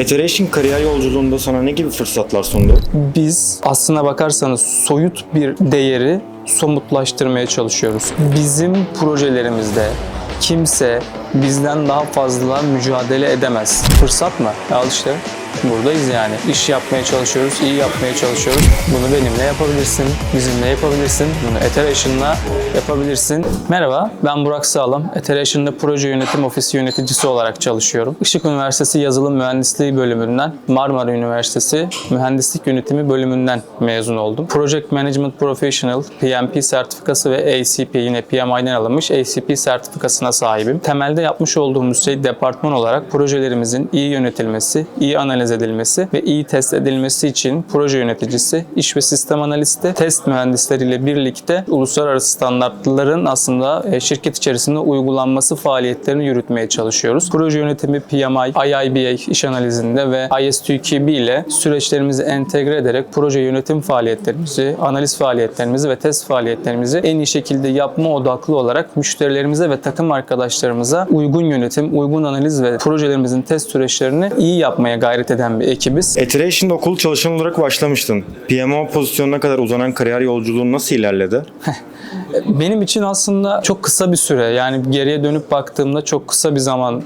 Iteration kariyer yolculuğunda sana ne gibi fırsatlar sundu? Biz aslına bakarsanız soyut bir değeri somutlaştırmaya çalışıyoruz. Bizim projelerimizde kimse bizden daha fazla mücadele edemez. Fırsat mı? Al işte buradayız yani. İş yapmaya çalışıyoruz, iyi yapmaya çalışıyoruz. Bunu benimle yapabilirsin, bizimle yapabilirsin. Bunu Eteration'la yapabilirsin. Merhaba, ben Burak Sağlam. Eteration'da proje yönetim ofisi yöneticisi olarak çalışıyorum. Işık Üniversitesi Yazılım Mühendisliği bölümünden, Marmara Üniversitesi Mühendislik Yönetimi bölümünden mezun oldum. Project Management Professional, PMP sertifikası ve ACP yine PMI'den alınmış ACP sertifikasına sahibim. Temelde yapmış olduğumuz şey departman olarak projelerimizin iyi yönetilmesi, iyi analiz edilmesi ve iyi test edilmesi için proje yöneticisi, iş ve sistem analisti, test mühendisleriyle birlikte uluslararası standartların aslında e, şirket içerisinde uygulanması faaliyetlerini yürütmeye çalışıyoruz. Proje yönetimi PMI, IIBA iş analizinde ve IS2QB ile süreçlerimizi entegre ederek proje yönetim faaliyetlerimizi, analiz faaliyetlerimizi ve test faaliyetlerimizi en iyi şekilde yapma odaklı olarak müşterilerimize ve takım arkadaşlarımıza uygun yönetim, uygun analiz ve projelerimizin test süreçlerini iyi yapmaya gayret eden bir ekibiz. Iteration'da okul çalışan olarak başlamıştın. PMO pozisyonuna kadar uzanan kariyer yolculuğun nasıl ilerledi? Benim için aslında çok kısa bir süre. Yani geriye dönüp baktığımda çok kısa bir zaman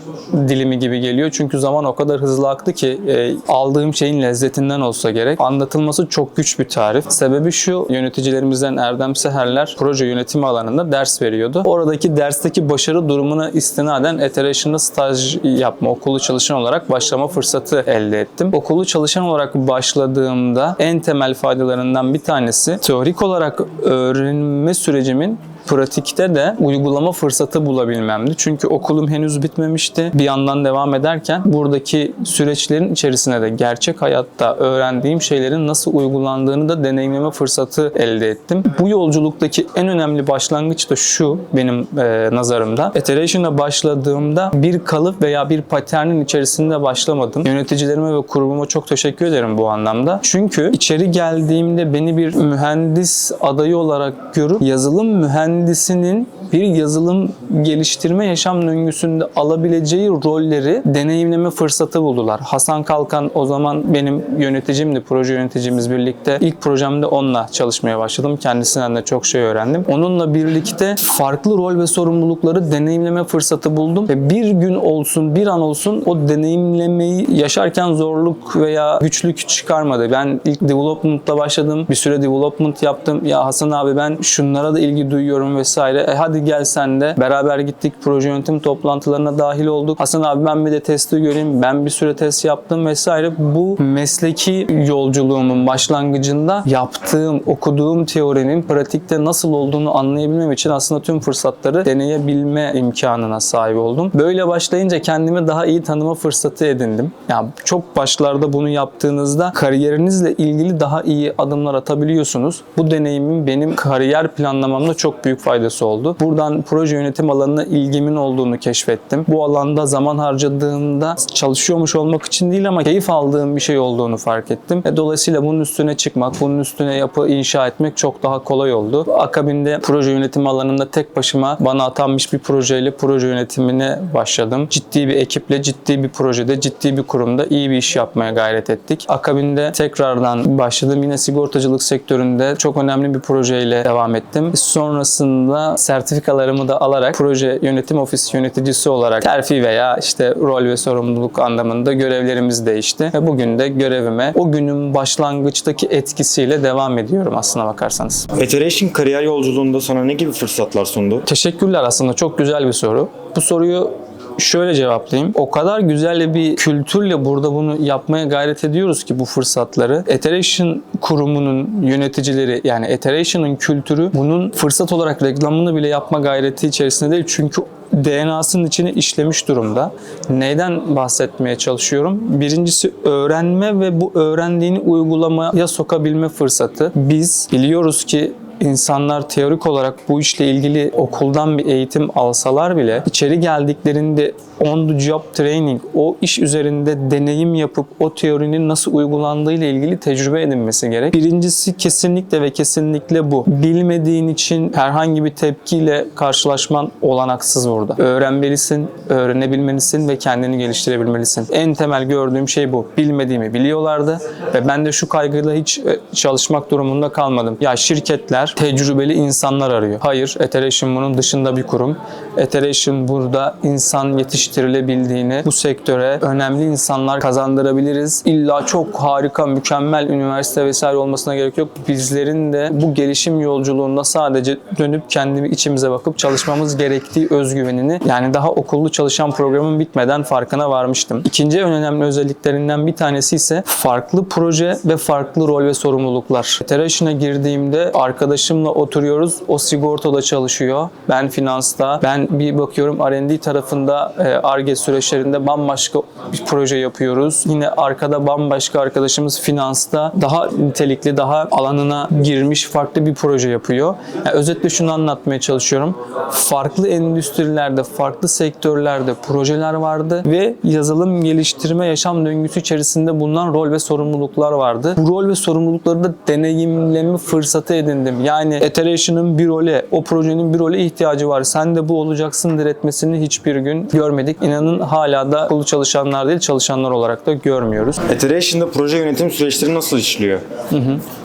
dilimi gibi geliyor. Çünkü zaman o kadar hızlı aktı ki e, aldığım şeyin lezzetinden olsa gerek. Anlatılması çok güç bir tarif. Sebebi şu yöneticilerimizden Erdem Seherler proje yönetimi alanında ders veriyordu. Oradaki dersteki başarı durumuna istinaden Eteration'da staj yapma, okulu çalışan olarak başlama fırsatı elde ettim. Okulu çalışan olarak başladığımda en temel faydalarından bir tanesi teorik olarak öğrenme sürecimin pratikte de uygulama fırsatı bulabilmemdi. Çünkü okulum henüz bitmemişti. Bir yandan devam ederken buradaki süreçlerin içerisine de gerçek hayatta öğrendiğim şeylerin nasıl uygulandığını da deneyimleme fırsatı elde ettim. Bu yolculuktaki en önemli başlangıç da şu benim e, nazarımda. Iteration'a başladığımda bir kalıp veya bir paternin içerisinde başlamadım. Yöneticilerime ve kurumuma çok teşekkür ederim bu anlamda. Çünkü içeri geldiğimde beni bir mühendis adayı olarak görüp yazılım mühendisinin bir yazılım geliştirme yaşam döngüsünde alabileceği rolleri deneyimleme fırsatı buldular. Hasan Kalkan o zaman benim yöneticimdi, proje yöneticimiz birlikte. İlk projemde onunla çalışmaya başladım. Kendisinden de çok şey öğrendim. Onunla birlikte farklı rol ve sorumlulukları deneyimleme fırsatı buldum. Ve bir gün olsun, bir an olsun o deneyimlemeyi yaşarken zorluk veya güçlük çıkarmadı. Ben ilk development'ta başladım. Bir süre development yaptım. Ya Hasan abi ben şunlara da ilgi duyuyorum vesaire. E hadi gel sen de. Beraber gittik. Proje yönetim toplantılarına dahil olduk. Hasan abi ben bir de testi göreyim. Ben bir süre test yaptım vesaire. Bu mesleki yolculuğumun başlangıcında yaptığım, okuduğum teorinin pratikte nasıl olduğunu anlayabilmem için aslında tüm fırsatları deneyebilme imkanına sahip oldum. Böyle başlayınca kendimi daha iyi tanıma fırsatı edindim. Yani çok başlarda bunu yaptığınızda kariyerinizle ilgili daha iyi adımlar atabiliyorsunuz. Bu deneyimin benim kariyer planlamamda çok büyük faydası oldu. Buradan proje yönetim alanına ilgimin olduğunu keşfettim. Bu alanda zaman harcadığımda çalışıyormuş olmak için değil ama keyif aldığım bir şey olduğunu fark ettim. E dolayısıyla bunun üstüne çıkmak, bunun üstüne yapı inşa etmek çok daha kolay oldu. Akabinde proje yönetim alanında tek başıma bana atanmış bir projeyle proje yönetimine başladım. Ciddi bir ekiple, ciddi bir projede, ciddi bir kurumda iyi bir iş yapmaya gayret ettik. Akabinde tekrardan başladım. Yine sigortacılık sektöründe çok önemli bir projeyle devam ettim. Sonrasında sertifikalarımı da alarak proje yönetim ofisi yöneticisi olarak terfi veya işte rol ve sorumluluk anlamında görevlerimiz değişti. Ve bugün de görevime o günün başlangıçtaki etkisiyle devam ediyorum aslına bakarsanız. Iteration kariyer yolculuğunda sana ne gibi fırsatlar sundu? Teşekkürler aslında çok güzel bir soru. Bu soruyu şöyle cevaplayayım. O kadar güzel bir kültürle burada bunu yapmaya gayret ediyoruz ki bu fırsatları. Iteration kurumunun yöneticileri yani Iteration'ın kültürü bunun fırsat olarak reklamını bile yapma gayreti içerisinde değil. Çünkü DNA'sının içine işlemiş durumda. Neyden bahsetmeye çalışıyorum? Birincisi öğrenme ve bu öğrendiğini uygulamaya sokabilme fırsatı. Biz biliyoruz ki insanlar teorik olarak bu işle ilgili okuldan bir eğitim alsalar bile içeri geldiklerinde on the job training, o iş üzerinde deneyim yapıp o teorinin nasıl uygulandığı ile ilgili tecrübe edinmesi gerek. Birincisi kesinlikle ve kesinlikle bu. Bilmediğin için herhangi bir tepkiyle karşılaşman olanaksız burada. Öğrenmelisin, öğrenebilmelisin ve kendini geliştirebilmelisin. En temel gördüğüm şey bu. Bilmediğimi biliyorlardı ve ben de şu kaygıyla hiç e, çalışmak durumunda kalmadım. Ya şirketler tecrübeli insanlar arıyor. Hayır, Iteration bunun dışında bir kurum. Iteration burada insan yetiştirilebildiğini, bu sektöre önemli insanlar kazandırabiliriz. İlla çok harika, mükemmel üniversite vesaire olmasına gerek yok. Bizlerin de bu gelişim yolculuğunda sadece dönüp kendi içimize bakıp çalışmamız gerektiği özgüvenini yani daha okullu çalışan programın bitmeden farkına varmıştım. İkinci en önemli özelliklerinden bir tanesi ise farklı proje ve farklı rol ve sorumluluklar. Iteration'a girdiğimde arkadaşımla oturuyoruz. O sigortada çalışıyor. Ben finansta. Ben bir bakıyorum R&D tarafında ARGE süreçlerinde bambaşka bir proje yapıyoruz. Yine arkada bambaşka arkadaşımız finansta daha nitelikli, daha alanına girmiş farklı bir proje yapıyor. Yani özetle şunu anlatmaya çalışıyorum. Farklı endüstrilerde, farklı sektörlerde projeler vardı ve yazılım geliştirme yaşam döngüsü içerisinde bulunan rol ve sorumluluklar vardı. Bu rol ve sorumlulukları da deneyimleme fırsatı edindim. Yani Iteration'ın bir role, o projenin bir role ihtiyacı var. Sen de bu olacaksın diretmesini hiçbir gün görmedik. İnanın hala da okulu çalışanlar değil, çalışanlar olarak da görmüyoruz. Iteration'da proje yönetim süreçleri nasıl işliyor?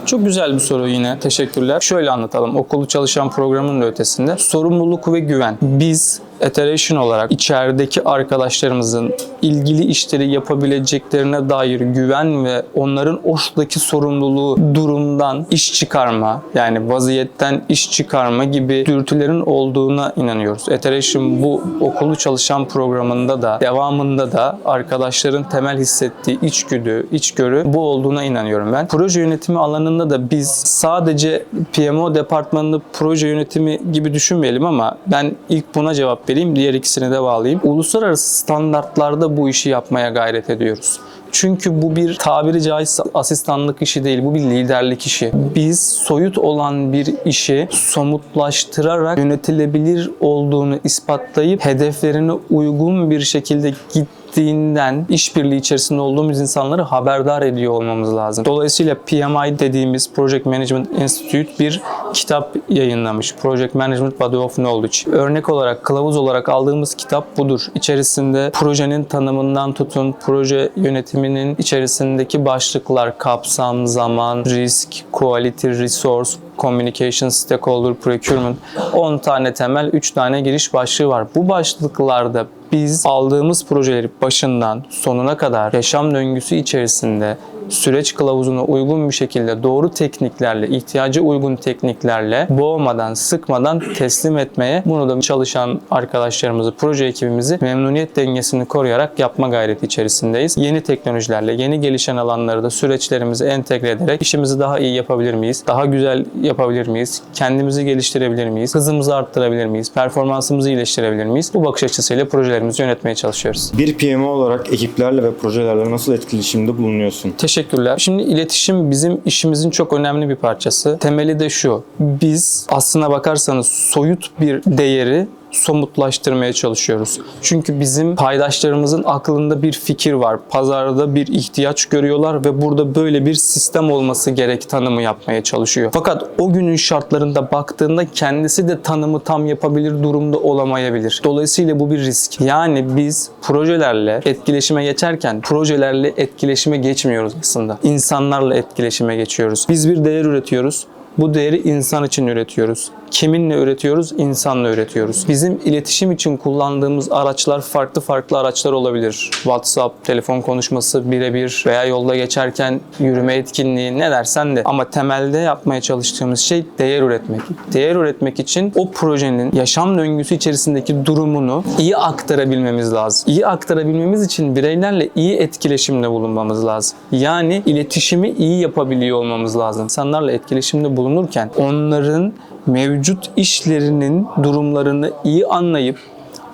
Çok güzel bir soru yine. Teşekkürler. Şöyle anlatalım. Okulu çalışan programın da ötesinde. Sorumluluk ve güven. Biz Iteration olarak içerideki arkadaşlarımızın ilgili işleri yapabileceklerine dair güven ve onların oradaki sorumluluğu durumdan iş çıkarma yani vaziyetten iş çıkarma gibi dürtülerin olduğuna inanıyoruz. Iteration bu okulu çalışan programında da devamında da arkadaşların temel hissettiği içgüdü, içgörü bu olduğuna inanıyorum ben. Proje yönetimi alanında da biz sadece PMO departmanını proje yönetimi gibi düşünmeyelim ama ben ilk buna cevap vereyim, diğer ikisini de bağlayayım. Uluslararası standartlarda bu işi yapmaya gayret ediyoruz. Çünkü bu bir tabiri caizse asistanlık işi değil, bu bir liderlik işi. Biz soyut olan bir işi somutlaştırarak yönetilebilir olduğunu ispatlayıp hedeflerine uygun bir şekilde git gittiğinden işbirliği içerisinde olduğumuz insanları haberdar ediyor olmamız lazım. Dolayısıyla PMI dediğimiz Project Management Institute bir kitap yayınlamış. Project Management Body of Knowledge. Örnek olarak, kılavuz olarak aldığımız kitap budur. İçerisinde projenin tanımından tutun, proje yönetiminin içerisindeki başlıklar, kapsam, zaman, risk, quality, resource, communication, stakeholder, procurement 10 tane temel, 3 tane giriş başlığı var. Bu başlıklarda biz aldığımız projeleri başından sonuna kadar yaşam döngüsü içerisinde süreç kılavuzuna uygun bir şekilde doğru tekniklerle, ihtiyaca uygun tekniklerle boğmadan, sıkmadan teslim etmeye bunu da çalışan arkadaşlarımızı, proje ekibimizi memnuniyet dengesini koruyarak yapma gayreti içerisindeyiz. Yeni teknolojilerle, yeni gelişen alanları da süreçlerimize entegre ederek işimizi daha iyi yapabilir miyiz? Daha güzel yapabilir miyiz? Kendimizi geliştirebilir miyiz? Hızımızı arttırabilir miyiz? Performansımızı iyileştirebilir miyiz? Bu bakış açısıyla projelerimizi yönetmeye çalışıyoruz. Bir PMO olarak ekiplerle ve projelerle nasıl etkileşimde bulunuyorsun? Teşekkürler. Şimdi iletişim bizim işimizin çok önemli bir parçası. Temeli de şu. Biz aslına bakarsanız soyut bir değeri somutlaştırmaya çalışıyoruz. Çünkü bizim paydaşlarımızın aklında bir fikir var. Pazarda bir ihtiyaç görüyorlar ve burada böyle bir sistem olması gerek tanımı yapmaya çalışıyor. Fakat o günün şartlarında baktığında kendisi de tanımı tam yapabilir durumda olamayabilir. Dolayısıyla bu bir risk. Yani biz projelerle etkileşime geçerken projelerle etkileşime geçmiyoruz aslında. İnsanlarla etkileşime geçiyoruz. Biz bir değer üretiyoruz. Bu değeri insan için üretiyoruz. Kiminle üretiyoruz? İnsanla üretiyoruz. Bizim iletişim için kullandığımız araçlar farklı farklı araçlar olabilir. WhatsApp, telefon konuşması birebir veya yolda geçerken yürüme etkinliği ne dersen de. Ama temelde yapmaya çalıştığımız şey değer üretmek. Değer üretmek için o projenin yaşam döngüsü içerisindeki durumunu iyi aktarabilmemiz lazım. İyi aktarabilmemiz için bireylerle iyi etkileşimde bulunmamız lazım. Yani iletişimi iyi yapabiliyor olmamız lazım. İnsanlarla etkileşimde bulunurken onların mevcut işlerinin durumlarını iyi anlayıp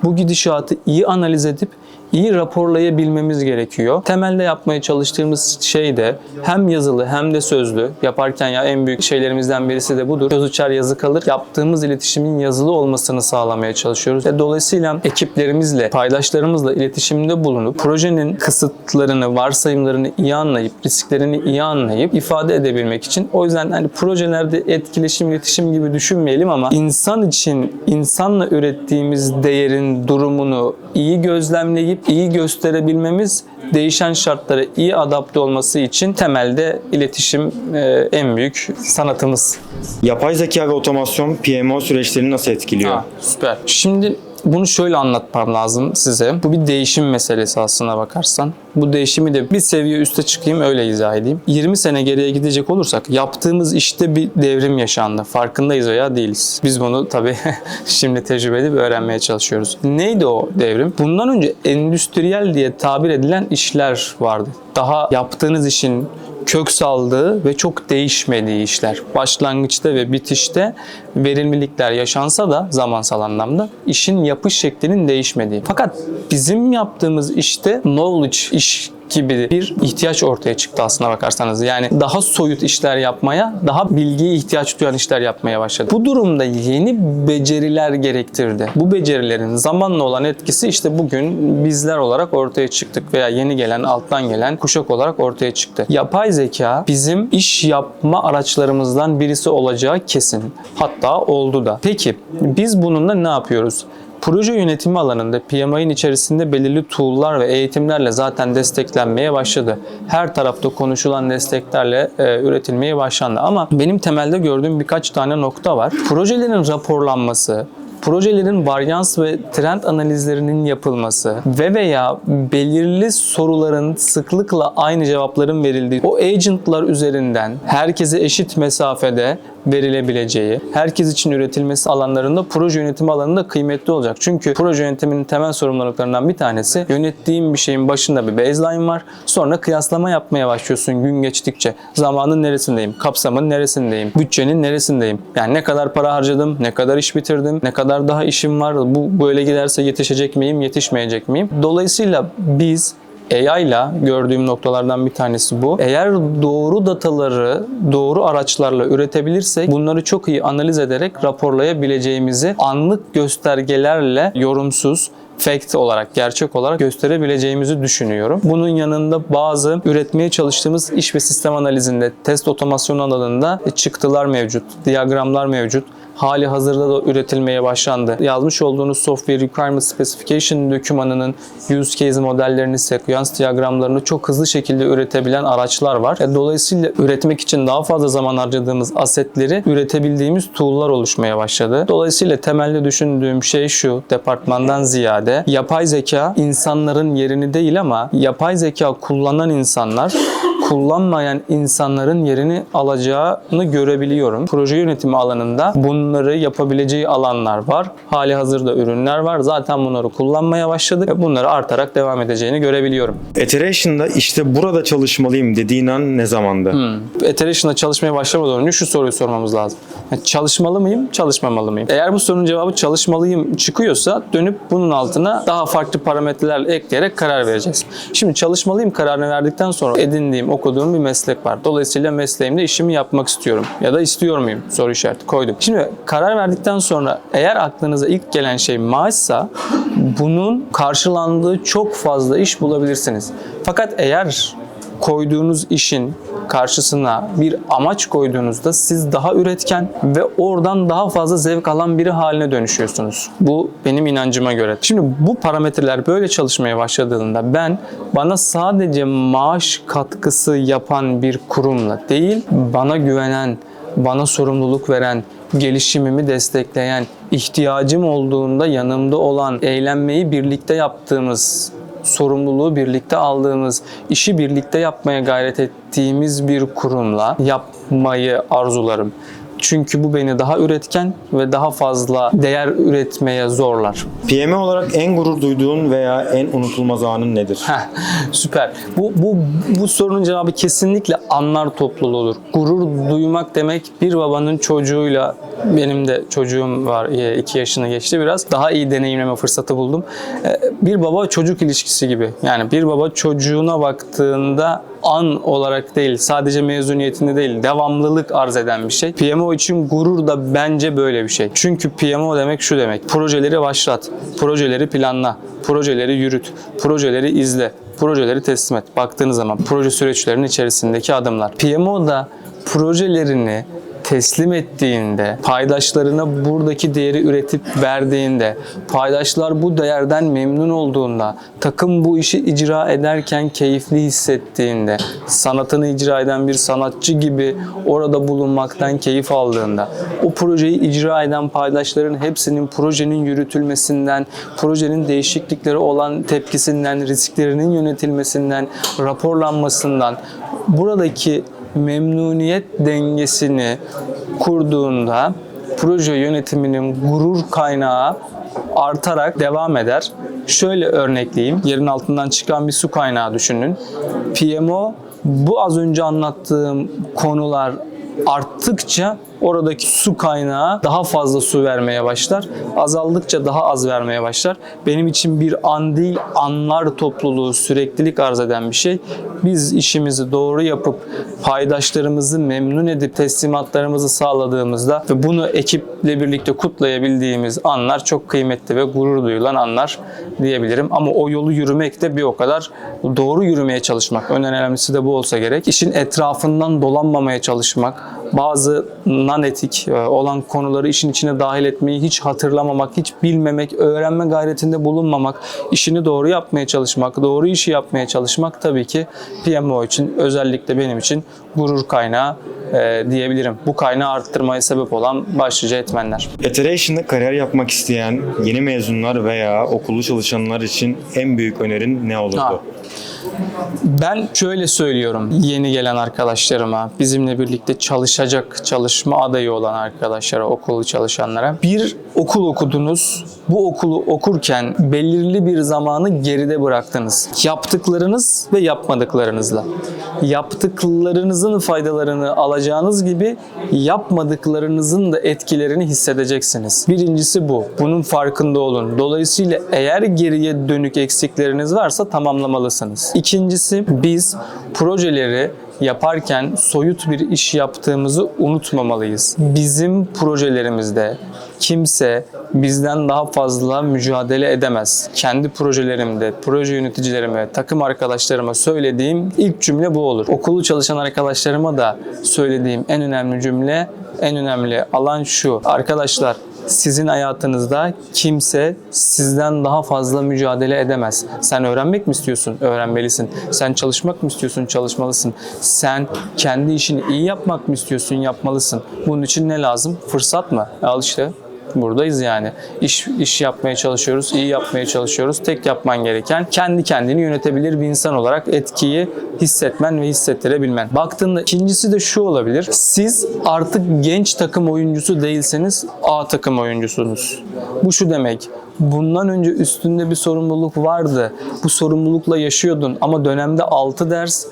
bu gidişatı iyi analiz edip iyi raporlayabilmemiz gerekiyor. Temelde yapmaya çalıştığımız şey de hem yazılı hem de sözlü. Yaparken ya en büyük şeylerimizden birisi de budur. Söz uçar yazı kalır. Yaptığımız iletişimin yazılı olmasını sağlamaya çalışıyoruz. Ve dolayısıyla ekiplerimizle, paydaşlarımızla iletişimde bulunup projenin kısıtlarını, varsayımlarını iyi anlayıp, risklerini iyi anlayıp ifade edebilmek için. O yüzden hani projelerde etkileşim, iletişim gibi düşünmeyelim ama insan için insanla ürettiğimiz değerin durumunu iyi gözlemleyip iyi gösterebilmemiz değişen şartlara iyi adapte olması için temelde iletişim e, en büyük sanatımız. Yapay zeka ve otomasyon PMO süreçlerini nasıl etkiliyor? Ha, süper. Şimdi bunu şöyle anlatmam lazım size. Bu bir değişim meselesi aslına bakarsan. Bu değişimi de bir seviye üste çıkayım öyle izah edeyim. 20 sene geriye gidecek olursak yaptığımız işte bir devrim yaşandı. Farkındayız veya değiliz. Biz bunu tabii şimdi tecrübe edip öğrenmeye çalışıyoruz. Neydi o devrim? Bundan önce endüstriyel diye tabir edilen işler vardı. Daha yaptığınız işin kök saldığı ve çok değişmediği işler. Başlangıçta ve bitişte verimlilikler yaşansa da zamansal anlamda işin yapış şeklinin değişmediği. Fakat bizim yaptığımız işte knowledge iş gibi bir ihtiyaç ortaya çıktı aslına bakarsanız. Yani daha soyut işler yapmaya, daha bilgiye ihtiyaç duyan işler yapmaya başladı. Bu durumda yeni beceriler gerektirdi. Bu becerilerin zamanla olan etkisi işte bugün bizler olarak ortaya çıktık veya yeni gelen, alttan gelen kuşak olarak ortaya çıktı. Yapay zeka bizim iş yapma araçlarımızdan birisi olacağı kesin. Hatta oldu da. Peki biz bununla ne yapıyoruz? Proje yönetimi alanında PMI'nin içerisinde belirli tool'lar ve eğitimlerle zaten desteklenmeye başladı. Her tarafta konuşulan desteklerle e, üretilmeye başlandı. Ama benim temelde gördüğüm birkaç tane nokta var. Projelerin raporlanması, projelerin varyans ve trend analizlerinin yapılması ve veya belirli soruların sıklıkla aynı cevapların verildiği o agentlar üzerinden herkese eşit mesafede verilebileceği, herkes için üretilmesi alanlarında proje yönetimi alanında kıymetli olacak. Çünkü proje yönetiminin temel sorumluluklarından bir tanesi yönettiğin bir şeyin başında bir baseline var. Sonra kıyaslama yapmaya başlıyorsun gün geçtikçe. Zamanın neresindeyim? Kapsamın neresindeyim? Bütçenin neresindeyim? Yani ne kadar para harcadım? Ne kadar iş bitirdim? Ne kadar daha işim var? Bu böyle giderse yetişecek miyim? Yetişmeyecek miyim? Dolayısıyla biz AI ile gördüğüm noktalardan bir tanesi bu. Eğer doğru dataları doğru araçlarla üretebilirsek bunları çok iyi analiz ederek raporlayabileceğimizi anlık göstergelerle yorumsuz fact olarak, gerçek olarak gösterebileceğimizi düşünüyorum. Bunun yanında bazı üretmeye çalıştığımız iş ve sistem analizinde, test otomasyon alanında çıktılar mevcut, diyagramlar mevcut hali hazırda da üretilmeye başlandı. Yazmış olduğunuz Software Requirement Specification dokümanının use case modellerini, seküans diyagramlarını çok hızlı şekilde üretebilen araçlar var. E, Dolayısıyla üretmek için daha fazla zaman harcadığımız asetleri üretebildiğimiz tool'lar oluşmaya başladı. Dolayısıyla temelde düşündüğüm şey şu, departmandan ziyade yapay zeka insanların yerini değil ama yapay zeka kullanan insanlar kullanmayan insanların yerini alacağını görebiliyorum. Proje yönetimi alanında bunları yapabileceği alanlar var. Hali hazırda ürünler var. Zaten bunları kullanmaya başladık ve bunları artarak devam edeceğini görebiliyorum. Iteration'da işte burada çalışmalıyım dediğin an ne zamandı? Hmm. Iteration'da çalışmaya başlamadan önce şu soruyu sormamız lazım. Yani çalışmalı mıyım, çalışmamalı mıyım? Eğer bu sorunun cevabı çalışmalıyım çıkıyorsa dönüp bunun altına daha farklı parametreler ekleyerek karar vereceğiz. Şimdi çalışmalıyım kararını verdikten sonra edindiğim, okuduğum bir meslek var. Dolayısıyla mesleğimde işimi yapmak istiyorum. Ya da istiyor muyum? Soru işareti koydum. Şimdi karar verdikten sonra eğer aklınıza ilk gelen şey maaşsa bunun karşılandığı çok fazla iş bulabilirsiniz. Fakat eğer koyduğunuz işin karşısına bir amaç koyduğunuzda siz daha üretken ve oradan daha fazla zevk alan biri haline dönüşüyorsunuz. Bu benim inancıma göre. Şimdi bu parametreler böyle çalışmaya başladığında ben bana sadece maaş katkısı yapan bir kurumla değil, bana güvenen, bana sorumluluk veren, gelişimimi destekleyen, ihtiyacım olduğunda yanımda olan, eğlenmeyi birlikte yaptığımız sorumluluğu birlikte aldığımız, işi birlikte yapmaya gayret ettiğimiz bir kurumla yapmayı arzularım. Çünkü bu beni daha üretken ve daha fazla değer üretmeye zorlar. PMO olarak en gurur duyduğun veya en unutulmaz anın nedir? Heh, süper. Bu, bu, bu sorunun cevabı kesinlikle anlar topluluğu olur. Gurur duymak demek bir babanın çocuğuyla benim de çocuğum var 2 yaşını geçti biraz. Daha iyi deneyimleme fırsatı buldum. Ee, Bir baba çocuk ilişkisi gibi. Yani bir baba çocuğuna baktığında an olarak değil, sadece mezuniyetinde değil, devamlılık arz eden bir şey. PMO için gurur da bence böyle bir şey. Çünkü PMO demek şu demek. Projeleri başlat, projeleri planla, projeleri yürüt, projeleri izle, projeleri teslim et. Baktığınız zaman proje süreçlerinin içerisindeki adımlar. PMO da projelerini teslim ettiğinde, paydaşlarına buradaki değeri üretip verdiğinde, paydaşlar bu değerden memnun olduğunda, takım bu işi icra ederken keyifli hissettiğinde, sanatını icra eden bir sanatçı gibi orada bulunmaktan keyif aldığında, o projeyi icra eden paydaşların hepsinin projenin yürütülmesinden, projenin değişiklikleri olan tepkisinden, risklerinin yönetilmesinden, raporlanmasından, buradaki memnuniyet dengesini kurduğunda proje yönetiminin gurur kaynağı artarak devam eder. Şöyle örnekleyeyim. Yerin altından çıkan bir su kaynağı düşünün. PMO bu az önce anlattığım konular arttıkça oradaki su kaynağı daha fazla su vermeye başlar. Azaldıkça daha az vermeye başlar. Benim için bir an değil anlar topluluğu süreklilik arz eden bir şey. Biz işimizi doğru yapıp paydaşlarımızı memnun edip teslimatlarımızı sağladığımızda ve bunu ekiple birlikte kutlayabildiğimiz anlar çok kıymetli ve gurur duyulan anlar diyebilirim. Ama o yolu yürümek de bir o kadar doğru yürümeye çalışmak. En önemlisi de bu olsa gerek. İşin etrafından dolanmamaya çalışmak, bazı non-etik e, olan konuları işin içine dahil etmeyi hiç hatırlamamak, hiç bilmemek, öğrenme gayretinde bulunmamak, işini doğru yapmaya çalışmak, doğru işi yapmaya çalışmak tabii ki PMO için özellikle benim için gurur kaynağı e, diyebilirim. Bu kaynağı arttırmaya sebep olan başlıca etmenler. Iteration'da kariyer yapmak isteyen yeni mezunlar veya okullu çalışanlar için en büyük önerin ne olurdu? Ha. Ben şöyle söylüyorum yeni gelen arkadaşlarıma, bizimle birlikte çalışacak, çalışma adayı olan arkadaşlara, okullu çalışanlara. Bir okul okudunuz, bu okulu okurken belirli bir zamanı geride bıraktınız. Yaptıklarınız ve yapmadıklarınızla. Yaptıklarınızın faydalarını alacağınız gibi yapmadıklarınızın da etkilerini hissedeceksiniz. Birincisi bu. Bunun farkında olun. Dolayısıyla eğer geriye dönük eksikleriniz varsa tamamlamalısınız. İkincisi biz projeleri yaparken soyut bir iş yaptığımızı unutmamalıyız. Bizim projelerimizde kimse bizden daha fazla mücadele edemez. Kendi projelerimde, proje yöneticilerime, takım arkadaşlarıma söylediğim ilk cümle bu olur. Okulu çalışan arkadaşlarıma da söylediğim en önemli cümle, en önemli alan şu. Arkadaşlar sizin hayatınızda kimse sizden daha fazla mücadele edemez. Sen öğrenmek mi istiyorsun? Öğrenmelisin. Sen çalışmak mı istiyorsun? Çalışmalısın. Sen kendi işini iyi yapmak mı istiyorsun? Yapmalısın. Bunun için ne lazım? Fırsat mı? Al işte buradayız yani. İş, iş yapmaya çalışıyoruz, iyi yapmaya çalışıyoruz. Tek yapman gereken kendi kendini yönetebilir bir insan olarak etkiyi hissetmen ve hissettirebilmen. Baktığında ikincisi de şu olabilir. Siz artık genç takım oyuncusu değilseniz A takım oyuncusunuz. Bu şu demek. Bundan önce üstünde bir sorumluluk vardı. Bu sorumlulukla yaşıyordun ama dönemde 6 ders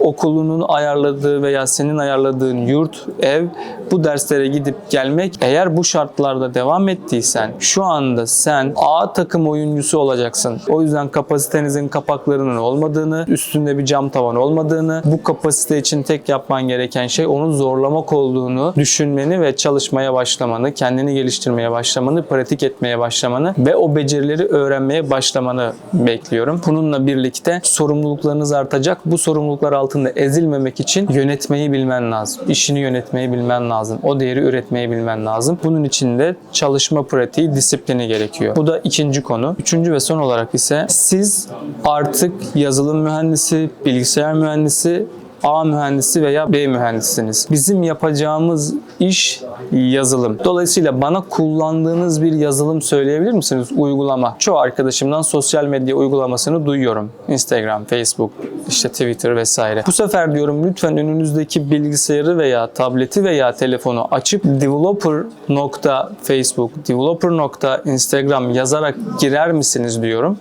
okulunun ayarladığı veya senin ayarladığın yurt, ev bu derslere gidip gelmek eğer bu şartlarda devam ettiysen şu anda sen A takım oyuncusu olacaksın. O yüzden kapasitenizin kapaklarının olmadığını, üstünde bir cam tavan olmadığını, bu kapasite için tek yapman gereken şey onu zorlamak olduğunu düşünmeni ve çalışmaya başlamanı, kendini geliştirmeye başlamanı, pratik etmeye başlamanı ve o becerileri öğrenmeye başlamanı bekliyorum. Bununla birlikte sorumluluklarınız artacak. Bu sorumluluklar altında ezilmemek için yönetmeyi bilmen lazım. İşini yönetmeyi bilmen lazım. O değeri üretmeyi bilmen lazım. Bunun için de çalışma pratiği, disiplini gerekiyor. Bu da ikinci konu. Üçüncü ve son olarak ise siz artık yazılım mühendisi, bilgisayar mühendisi A mühendisi veya B mühendisiniz. Bizim yapacağımız iş yazılım. Dolayısıyla bana kullandığınız bir yazılım söyleyebilir misiniz? Uygulama. Çoğu arkadaşımdan sosyal medya uygulamasını duyuyorum. Instagram, Facebook, işte Twitter vesaire. Bu sefer diyorum lütfen önünüzdeki bilgisayarı veya tableti veya telefonu açıp developer.facebook, developer.instagram yazarak girer misiniz diyorum.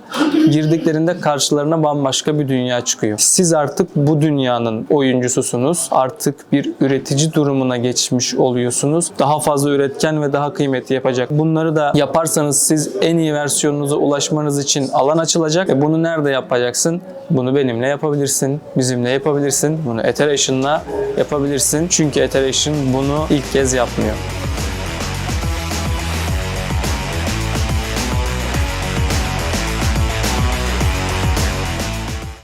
Girdiklerinde karşılarına bambaşka bir dünya çıkıyor. Siz artık bu dünyanın oyuncususunuz. Artık bir üretici durumuna geçmiş oluyorsunuz. Daha fazla üretken ve daha kıymetli yapacak. Bunları da yaparsanız siz en iyi versiyonunuza ulaşmanız için alan açılacak. E bunu nerede yapacaksın? Bunu benimle yapabilirsin, bizimle yapabilirsin, bunu Iteration yapabilirsin. Çünkü Iteration bunu ilk kez yapmıyor.